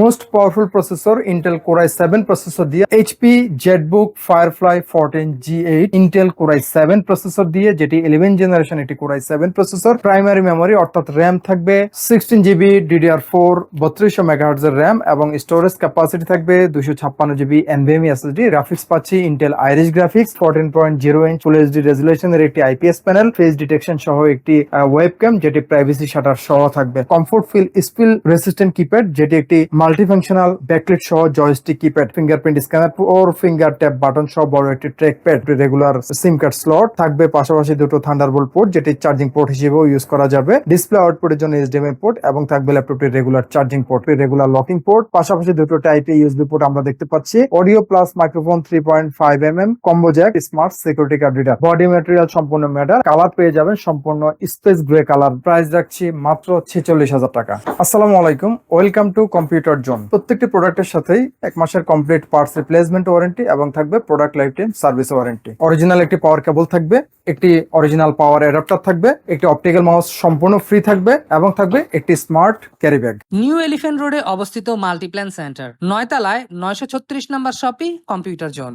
Most powerful processor Intel core i seven processor দিয়ে HP ZBook Firefly fourteen G eight Intel core i seven processor দিয়ে, যেটি eleven generation একটি core i seven processor primary memory অর্থাৎ RAM থাকবে sixteen GB DDR four বত্রিশশো megahertz এর RAM এবং storage capacity থাকবে দুশো ছাপ্পান্ন জিবি এনভিএমই এসএসডি গ্রাফিক্স পাচ্ছি Intel Iris graphics fourteen point zero inch full HD রেজুলেশনের একটি আইপিএস প্যানেল ফেস ডিটেকশন সহ একটি ওয়েবক্যাম যেটি প্রাইভেসি শাটার সহ থাকবে। Comfort feel spill resistant keypad যেটি একটি মাল্টিফাংশনাল ব্যাকলিট সহ joystick keypad fingerprint scanner or finger tap button সহ বড় একটি track pad regular SIM card slot থাকবে। পাশাপাশি দুটো থান্ডারবোল্ট পোর্ট যেটি চার্জিং পোর্ট হিসেবেও ইউজ করা যাবে। ডিসপ্লে আউটপুটের জন্য এইচডিএমআই পোর্ট এবং থাকবে ল্যাপটপটির regular charging port regular locking port পাশাপাশি দুটো টাইপ এ ইউএসবি পোর্ট আমরা দেখতে পাচ্ছি। Audio plus microphone three point five M M combo jack smart security guard reader body material সম্পূর্ণ মেটাল কালার পেয়ে যাবেন সম্পূর্ণ স্পেস গ্রে কালার প্রাইস রাখছি মাত্র ছেচল্লিশ হাজার টাকা। আসসালামু আলাইকুম ওয়েলকাম টু কম্পিউটার জোন। প্রত্যেকটি প্রোডাক্টের সাথেই এক মাসের কমপ্লিট পার্টস রিপ্লেসমেন্ট ওয়ারেন্টি এবং থাকবে product life time service warranty. Original একটি পাওয়ার কেবল থাকবে একটি অরিজিনাল পাওয়ার অ্যাডাপ্টার থাকবে একটি অপটিক্যাল মাউস সম্পূর্ণ ফ্রি থাকবে এবং থাকবে একটি smart carry bag. New elephant রোডে অবস্থিত মাল্টিপ্ল্যান সেন্টার নয়তলায় নয়শো ছত্রিশ নম্বর শপি কম্পিউটার জোন।